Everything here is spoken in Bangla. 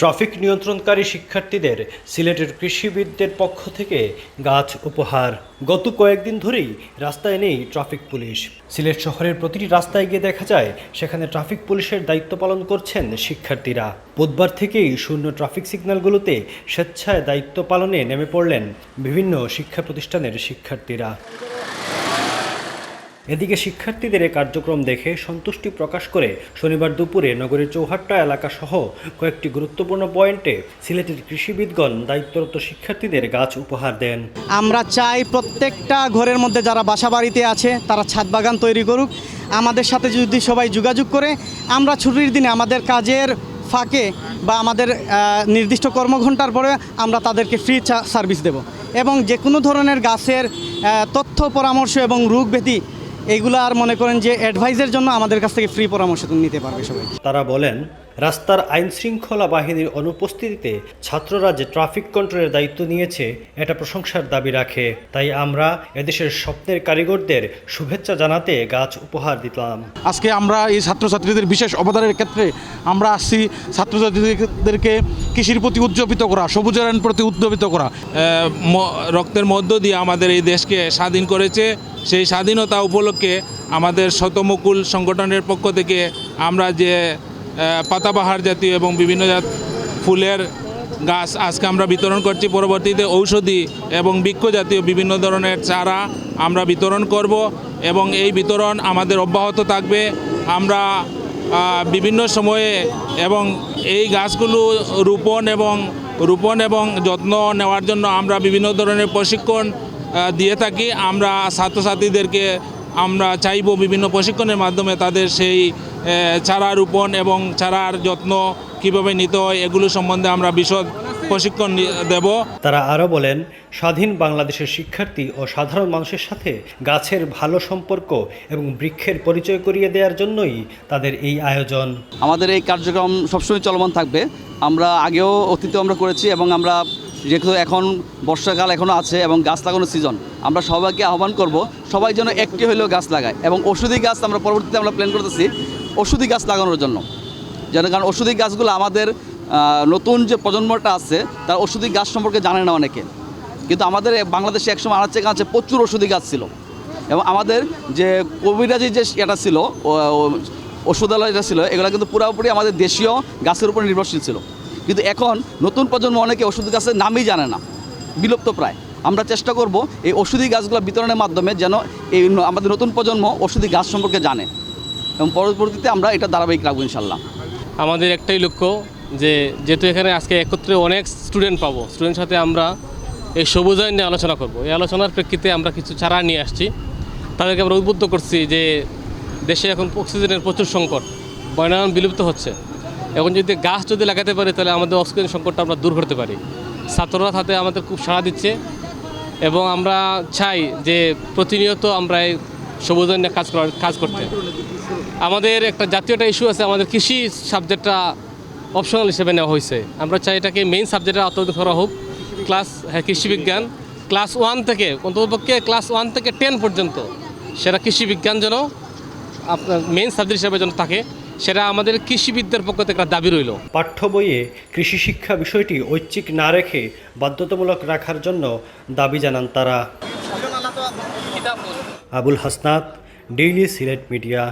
ট্রাফিক নিয়ন্ত্রণকারী শিক্ষার্থীদের সিলেটের কৃষিবিদদের পক্ষ থেকে গাছ উপহার। গত কয়েকদিন ধরেই রাস্তায় নেই ট্রাফিক পুলিশ। সিলেট শহরের প্রতিটি রাস্তায় গিয়ে দেখা যায়, সেখানে ট্রাফিক পুলিশের দায়িত্ব পালন করছেন শিক্ষার্থীরা। বুধবার থেকেই শূন্য ট্রাফিক সিগন্যালগুলোতে স্বেচ্ছায় দায়িত্ব পালনে নেমে পড়লেন বিভিন্ন শিক্ষা প্রতিষ্ঠানের শিক্ষার্থীরা। এদিকে শিক্ষার্থীদের এই কার্যক্রম দেখে সন্তুষ্টি প্রকাশ করে শনিবার দুপুরে নগরের চৌহাট্টা এলাকা সহ কয়েকটি গুরুত্বপূর্ণ পয়েন্টে সিলেটের কৃষিবিদগণ দায়িত্বরত শিক্ষার্থীদের গাছ উপহার দেন। আমরা চাই প্রত্যেকটা ঘরের মধ্যে যারা বাসা বাড়িতে আছে, তারা ছাদ বাগান তৈরি করুক। আমাদের সাথে যদি সবাই যোগাযোগ করে, আমরা ছুটির দিনে আমাদের কাজের ফাঁকে বা আমাদের নির্দিষ্ট কর্মঘণ্টার পরে আমরা তাদেরকে ফ্রি সার্ভিস দেব। এবং যে কোনো ধরনের গাছের তথ্য পরামর্শ এবং রোগ ব্যাধি এগুলো আর মনে করেন যে অ্যাডভাইসের জন্য আমাদের কাছ থেকে ফ্রি পরামর্শ নিতে পারবে সবাই। তারা বলেন রাস্তার আইন শৃঙ্খলা বাহিনীর অনুপস্থিতিতে ছাত্ররা যে ট্রাফিক কন্ট্রোলের দায়িত্ব নিয়েছে এটা প্রশংসার দাবি রাখে। তাই আমরা এদেশের স্বপ্নের কারিগরদের শুভেচ্ছা জানাতে গাছ উপহার দিতাম। আজকে আমরা এই ছাত্রছাত্রীদের বিশেষ অবদানের ক্ষেত্রে আমরা আসছি ছাত্রছাত্রীদেরকে কৃষির প্রতি উজ্জীবিত করা সবুজায়ন প্রতি উদ্যোবিত করা। রক্তের মধ্য দিয়ে আমাদের এই দেশকে স্বাধীন করেছে সেই স্বাধীনতা উপলক্ষে আমাদের শতমুকুল সংগঠনের পক্ষ থেকে আমরা যে পাতাবাহার জাতীয় এবং বিভিন্ন জাত ফুলের গাছ আজকে আমরা বিতরণ করছি। পরবর্তীতে ঔষধি এবং বৃক্ষ জাতীয় বিভিন্ন ধরনের চারা আমরা বিতরণ করব এবং এই বিতরণ আমাদের অব্যাহত থাকবে। আমরা বিভিন্ন সময়ে এবং এই গাছগুলো রোপণ এবং রোপণ এবং যত্ন নেওয়ার জন্য আমরা বিভিন্ন ধরনের প্রশিক্ষণ দিয়ে থাকি। আমরা ছাত্রছাত্রীদেরকে আমরা চাইব বিভিন্ন প্রশিক্ষণের মাধ্যমে তাদের সেই চারা রোপণ এবং চারার যত্ন কীভাবে নিতে হয় এগুলো সম্বন্ধে আমরা বিশদ প্রশিক্ষণ দেব। তারা আরও বলেন স্বাধীন বাংলাদেশের শিক্ষার্থী ও সাধারণ মানুষের সাথে গাছের ভালো সম্পর্ক এবং বৃক্ষের পরিচয় করিয়ে দেওয়ার জন্যই তাদের এই আয়োজন। আমাদের এই কার্যক্রম সবসময় চলমান থাকবে। আমরা আগেও অতীতেও আমরা করেছি এবং আমরা যেহেতু এখন বর্ষাকাল এখনও আছে এবং গাছ লাগানোর সিজন আমরা সবাইকে আহ্বান করব সবাই যেন একটি হলেও গাছ লাগায় এবং ওষুধি গাছ আমরা পরবর্তীতে আমরা প্ল্যান করতেছি ওষুধি গাছ লাগানোর জন্য। যেন কারণ ওষুধি গাছগুলো আমাদের নতুন যে প্রজন্মটা আছে, তার ওষুধি গাছ সম্পর্কে জানে না অনেকে। কিন্তু আমাদের বাংলাদেশে একসময় আনাচে কাছে প্রচুর ওষুধি গাছ ছিল। এবং আমাদের যে কবিরাজি যে এটা ছিল ওষুধালয় যেটা ছিল, এগুলো কিন্তু পুরোপুরি আমাদের দেশীয় গাছের উপর নির্ভরশীল ছিল। কিন্তু এখন নতুন প্রজন্ম অনেকে ওষুধ গাছের নামই জানে না। বিলুপ্ত প্রায়। আমরা চেষ্টা করব এই ওষুধি গাছগুলো বিতরণের মাধ্যমে যেন এই আমাদের নতুন প্রজন্ম ওষুধি গাছ সম্পর্কে জানে। এবং পরবর্তীতে আমরা এটা ধারাবাহিক রাখব ইনশাল্লাহ। আমাদের একটাই লক্ষ্য যে যেহেতু এখানে আজকে একত্রে অনেক স্টুডেন্ট পাবো স্টুডেন্ট সাথে আমরা এই সবুজায়ন নিয়ে আলোচনা করব। এই আলোচনার প্রেক্ষিতে আমরা কিছু চারা নিয়ে আসছি। তাদেরকে আমরা উদ্বুদ্ধ করছি যে দেশে এখন অক্সিজেনের প্রচুর সংকট বনায়ন বিলুপ্ত হচ্ছে। এখন যদি গাছ যদি লাগাতে পারি, তাহলে আমাদের অক্সিজেন সংকটটা আমরা দূর করতে পারি। ছাত্ররা তাতে আমাদের খুব সাড়া দিচ্ছে এবং আমরা চাই যে প্রতিনিয়ত আমরা এই সবুজায়ন নিয়ে কাজ করার, কাজ করতে। আমাদের একটা জাতীয় একটা ইস্যু আছে, আমাদের কৃষি সাবজেক্টটা অপশনাল হিসেবে নেওয়া হয়েছে। আমরা চাই এটাকে মেইন সাবজেক্টে আত্মনির্ভর করা হোক। ক্লাস হ্যাঁ কৃষিবিজ্ঞান ক্লাস ওয়ান থেকে, অন্ততপক্ষে ক্লাস ওয়ান থেকে টেন পর্যন্ত সেটা কৃষিবিজ্ঞান যেন আপনার মেইন সাবজেক্ট হিসাবে যেন থাকে সেটা আমাদের কৃষিবিদ্যার পক্ষ থেকে একটা দাবি রইল। পাঠ্য বইয়ে কৃষি শিক্ষা বিষয়টি ঐচ্ছিক না রেখে বাধ্যতামূলক রাখার জন্য দাবি জানান তারা। Abul Hasnat daily Sylhet media